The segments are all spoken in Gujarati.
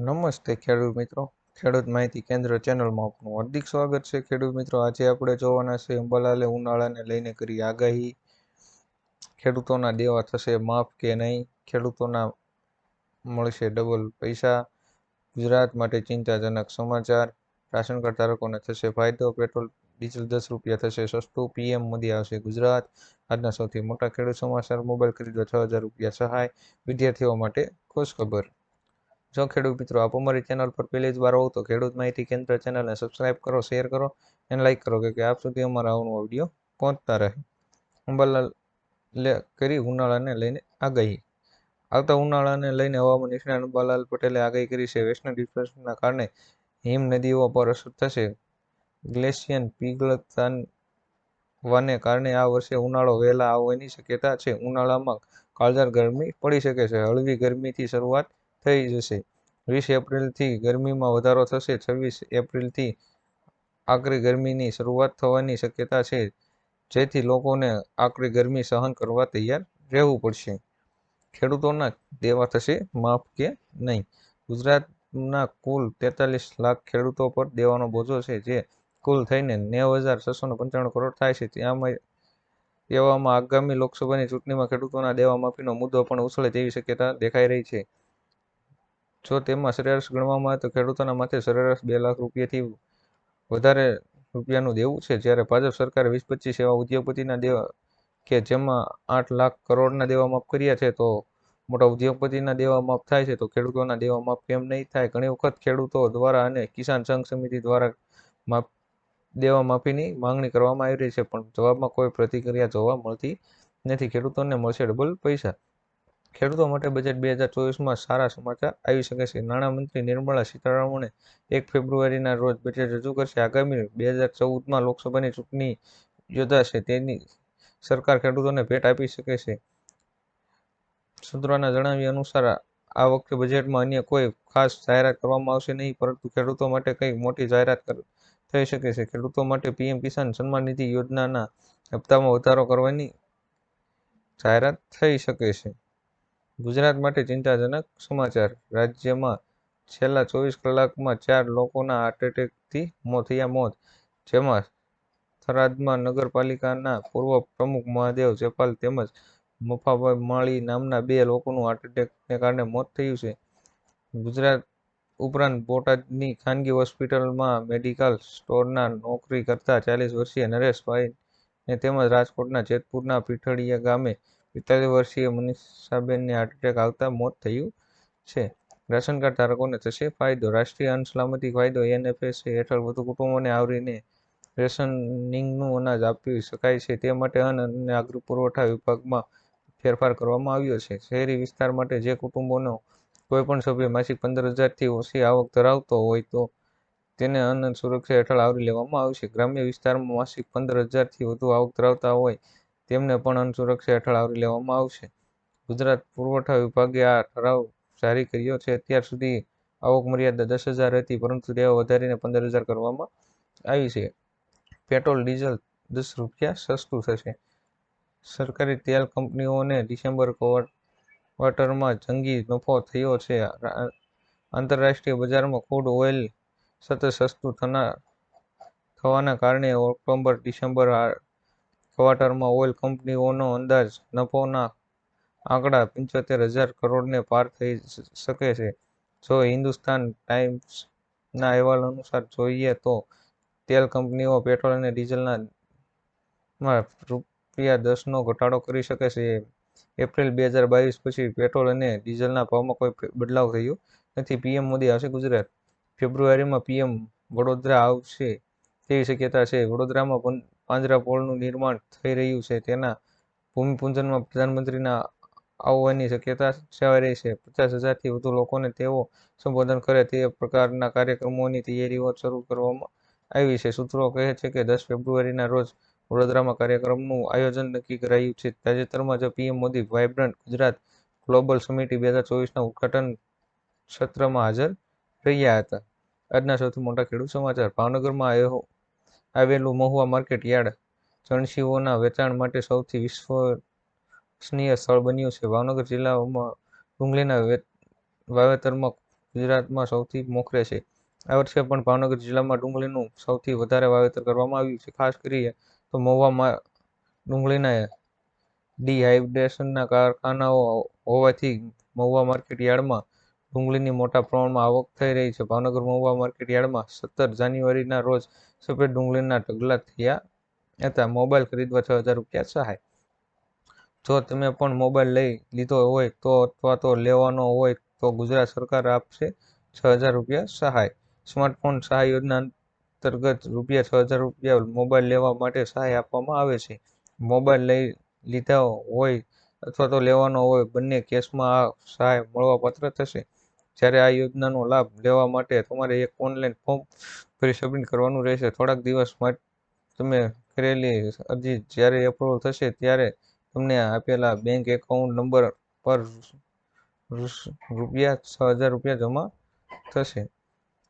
નમસ્તે ખેડૂત મિત્રો. ખેડૂત માહિતી કેન્દ્ર ચેનલમાં આપનું હાર્દિક સ્વાગત છે. ખેડૂત મિત્રો, આજે આપણે જોવાના છે અંબાલાલે ઉનાળાને લઈને કરી આગાહી. ખેડૂતોના દેવા થશે માફ કે નહીં? ખેડૂતોના મળશે ડબલ પૈસા. ગુજરાત માટે ચિંતાજનક સમાચાર. રાશન કાર્ડ ધારકોને થશે ફાયદો. પેટ્રોલ, ડીઝલ દસ રૂપિયા થશે સસ્તું. પીએમ મોદી આવશે ગુજરાત. આજના સૌથી મોટા ખેડૂત સમાચાર. મોબાઈલ ખરીદવા છ હજાર રૂપિયા સહાય. વિદ્યાર્થીઓ માટે ખુશ ખબર જો ખેડૂત મિત્રો, આપ અમારી ચેનલ પર પહેલી જ વાર હોવ તો ખેડૂત માહિતી કેન્દ્ર ચેનલને સબસ્ક્રાઇબ કરો શેર કરો અને લાઇક કરો કે આપ સુધી અમારા આવનો વીડિયો પહોંચતા રહે. અંબાલાલ કરી ઉનાળાને લઈને આગાહી. આવતા ઉનાળાને લઈને હવામાન નિષ્ણાત અંબાલાલ પટેલે આગાહી કરી છે. વૈષ્ણવ ડિપ્રેશનના કારણે હિમ નદીઓ પર અસર થશે. ગ્લેશિયન પીગળતાને કારણે આ વર્ષે ઉનાળો વહેલા આવવાની શક્યતા છે. ઉનાળામાં કાળઝાળ ગરમી પડી શકે છે. હળવી ગરમીથી શરૂઆત થઈ જશે. વીસ એપ્રિલથી ગરમીમાં વધારો થશે. છવ્વીસ એપ્રિલથી આકરી ગરમીની શરૂઆત થવાની શક્યતા છે. જેથી લોકોને આકરી ગરમી સહન કરવા તૈયાર રહેવું પડશે. ખેડૂતોના દેવા થશે માફ કે નહીં? ગુજરાતના કુલ તેતાલીસ લાખ ખેડૂતો પર દેવાનો બોજો છે, જે કુલ થઈને નેવ હજાર છસો પંચાણું કરોડ થાય છે. ત્યાંમાં એવામાં આગામી લોકસભાની ચૂંટણીમાં ખેડૂતોના દેવા માફીનો મુદ્દો પણ ઉછળે તેવી શક્યતા દેખાઈ રહી છે. જો તેમાં સરેરાશ ગણવામાં આવે તો ખેડૂતોના માથે સરેરાશ બે લાખ રૂપિયાથી વધારે રૂપિયાનું દેવું છે. જ્યારે ભાજપ સરકારે વીસ પચીસ એવા ઉદ્યોગપતિના દેવા કે જેમાં આઠ લાખ કરોડના દેવા માફ કર્યા છે, તો મોટા ઉદ્યોગપતિના દેવા માફ થાય છે, તો ખેડૂતોના દેવા માફ કેમ નહીં થાય? ઘણી વખત ખેડૂતો દ્વારા અને કિસાન સંઘ સમિતિ દ્વારા માફ, દેવા માફીની માંગણી કરવામાં આવી રહી છે, પણ જવાબમાં કોઈ પ્રતિક્રિયા જોવા મળતી નથી. ખેડૂતોને મળશે ડબલ પૈસા. ખેડૂતો માટે બજેટ બે હજાર ચોવીસમાં સારા સમાચાર આવી શકે છે. નાણામંત્રી નિર્મળા સીતારામણે એક ફેબ્રુઆરીના રોજ બજેટ રજૂ કરશે. આગામી બે હજાર ચૌદમાં લોકસભાની ચૂંટણી યોજાશે. તેની સરકાર ખેડૂતોને ભેટ આપી શકે છે. સૂત્રોના જણાવ્યા અનુસાર આ વખતે બજેટમાં અન્ય કોઈ ખાસ જાહેરાત કરવામાં આવશે નહીં, પરંતુ ખેડૂતો માટે કંઈક મોટી જાહેરાત થઈ શકે છે. ખેડૂતો માટે પીએમ કિસાન સન્માન નિધિ યોજનાના હપ્તામાં વધારો કરવાની જાહેરાત થઈ શકે છે. ગુજરાત માટે ચિંતાજનક સમાચાર. રાજ્યમાં છેલ્લા ચોવીસ કલાકમાં ચાર લોકોના હાર્ટ એટેકથી મોત થયા મોત, જેમાં થરાદમાં નગરપાલિકાના પૂર્વ પ્રમુખ મહાદેવ જેપાલ તેમજ મફાભાઈ માળી નામના બે લોકોનું હાર્ટ એટેકને કારણે મોત થયું છે. ગુજરાત ઉપરાંત બોટાદની ખાનગી હોસ્પિટલમાં મેડિકલ સ્ટોરના નોકરી કરતા ચાલીસ વર્ષીય નરેશભાઈને તેમજ રાજકોટના જેતપુરના પીઠળીયા ગામે પિસ્તાલીસ વર્ષીય મનીષાબેનને હાર્ટ એટેક આવતા મોત થયું છે. રાશન કાર્ડ ધારકોને થશે ફાયદો. રાષ્ટ્રીય અન્ન સલામતી ફાયદો એનએફએસ હેઠળ વધુ કુટુંબોને આવરીને રેશનિંગનું અનાજ આપી શકાય છે. તે માટે અન્ન અને નાગરિક પુરવઠા વિભાગમાં ફેરફાર કરવામાં આવ્યો છે. શહેરી વિસ્તાર માટે જે કુટુંબોનો કોઈ પણ સભ્ય માસિક પંદર હજારથી ઓછી આવક ધરાવતો હોય તો તેને અન્ન સુરક્ષા હેઠળ આવરી લેવામાં આવશે. ગ્રામ્ય વિસ્તારમાં માસિક પંદર હજારથી વધુ આવક ધરાવતા હોય તેમને પણ અનસુરક્ષા હેઠળ આવરી લેવામાં આવશે. ગુજરાત પુરવઠા વિભાગે આ ઠરાવ જારી કર્યો છે. અત્યાર સુધી આવક મર્યાદા દસ હજાર હતી, પરંતુ તે વધારીને પંદર હજાર કરવામાં આવી છે. પેટ્રોલ, ડીઝલ દસ રૂપિયા સસ્તું થશે. સરકારી તેલ કંપનીઓને ડિસેમ્બર ક્વાર્ટરમાં જંગી નફો થયો છે. આંતરરાષ્ટ્રીય બજારમાં ક્રૂડ ઓઇલ સતત સસ્તું થના, થવાના કારણે ઓક્ટોબર, ડિસેમ્બર ક્વાર્ટરમાં ઓઇલ કંપનીઓનો અંદાજ નફોના આંકડા પંચોતેર હજાર કરોડને પાર થઈ શકે છે. જો હિન્દુસ્તાન ટાઈમ્સના અહેવાલ અનુસાર જોઈએ તો તેલ કંપનીઓ પેટ્રોલ અને ડીઝલના રૂપિયા દસનો ઘટાડો કરી શકે છે. એપ્રિલ બે હજાર બાવીસ પછી પેટ્રોલ અને ડીઝલના ભાવમાં કોઈ બદલાવ થયો નથી. પીએમ મોદી આવશે ગુજરાત. ફેબ્રુઆરીમાં પીએમ વડોદરા આવશે તેવી શક્યતા છે. વડોદરામાં પાંજરાપોળનું નિર્માણ થઈ રહ્યું છે. તેના ભૂમિપૂજનમાં પ્રધાનમંત્રીના આવવાની શક્યતા સેવાઈ રહી છે. પચાસ હજારથી વધુ લોકોને તેઓ સંબોધન કરે તે પ્રકારના કાર્યક્રમોની તૈયારીઓ શરૂ કરવામાં આવી છે. સૂત્રો કહે છે કે દસ ફેબ્રુઆરીના રોજ વડોદરામાં કાર્યક્રમનું આયોજન નક્કી કરાયું છે. તાજેતરમાં જ PM Modi vibrant Gujarat global સમિટી બે હજાર ચોવીસના ઉદઘાટન સત્રમાં હાજર રહ્યા હતા. આજના સૌથી મોટા ખેડૂત સમાચાર ભાવનગરમાં આવેલું મહુવા માર્કેટ યાર્ડ ચણસીઓના વેચાણ માટે સૌથી વિશ્વસનીય સ્થળ બન્યું છે. ભાવનગર જિલ્લામાં ડુંગળીના વાવેતરમાં ગુજરાતમાં સૌથી મોખરે છે. આ વર્ષે પણ ભાવનગર જિલ્લામાં ડુંગળીનું સૌથી વધારે વાવેતર કરવામાં આવ્યું છે. ખાસ કરીએ તો મહુવામાં ડુંગળીના ડિહાઇડ્રેશનના કારખાનાઓ હોવાથી મહુવા માર્કેટ યાર્ડમાં ડુંગળીની મોટા પ્રમાણમાં આવક થઈ રહી છે. ભાવનગર મહુવા માર્કેટયાર્ડમાં સત્તર જાન્યુઆરીના રોજ સફેદ ડુંગળીના ઢગલા થયા હતા. મોબાઈલ ખરીદવા છ હજાર રૂપિયા સહાય. જો તમે પણ મોબાઈલ લઈ લીધો હોય તો અથવા તો લેવાનો હોય તો ગુજરાત સરકાર આપશે છ હજાર રૂપિયા સહાય. સ્માર્ટફોન સહાય યોજના અંતર્ગત રૂપિયા છ હજાર રૂપિયા મોબાઈલ લેવા માટે સહાય આપવામાં આવે છે. મોબાઈલ લઈ લીધા હોય અથવા તો લેવાનો હોય બંને કેસમાં આ સહાય મળવાપાત્ર થશે. જ્યારે આ યોજનાનો લાભ લેવા માટે તમારે એક ઓનલાઈન ફોર્મ ફરી સબમિટ કરવાનું રહેશે. થોડાક દિવસ માટે તમે કરેલી અરજી જ્યારે એપ્રુવલ થશે ત્યારે તમને આપેલા બેંક એકાઉન્ટ નંબર પર રૂપિયા છ હજાર રૂપિયા જમા થશે.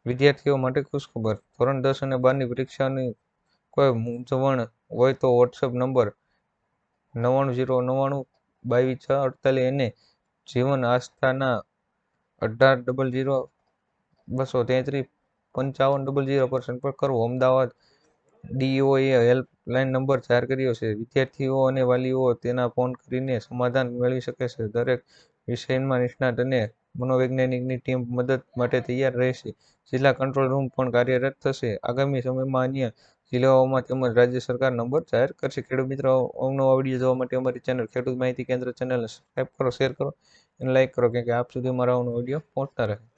વિદ્યાર્થીઓ માટે ખુશખબર. ધોરણ દસ અને બારની પરીક્ષાની કોઈ મૂંઝવણ હોય તો વોટ્સએપ નંબર નવ્વાણું જીરો નવ્વાણું બાવીસ છ અડતાલીસ એને જીવન આસ્થાના અઢાર ડબલ જીરો બસો તેત્રીસ, પંચાવન ડબલ જીરો પર સંપર્ક કરવો. અમદાવાદ ડીઓએ હેલ્પલાઇન નંબર જાહેર કર્યો છે. વિદ્યાર્થીઓ અને વાલીઓ તેના ફોન કરીને સમાધાન મેળવી શકે છે. દરેક વિષયમાં નિષ્ણાત અને મનોવૈજ્ઞાનિકની ટીમ મદદ માટે તૈયાર રહેશે. જિલ્લા કંટ્રોલ રૂમ પણ કાર્યરત થશે. આગામી સમયમાં અન્ય જિલ્લાઓમાં તેમજ રાજ્ય સરકાર નંબર જાહેર કરશે. ખેડૂત મિત્રો, અવનવા વીડિયો જોવા માટે અમારી ચેનલ ખેડૂત માહિતી કેન્દ્ર ચેનલને સબસ્ક્રાઈબ કરો શેર કરો. લાઇક કરો કે આપ સુધી મારા વીડિયો પહોંચતા રહે.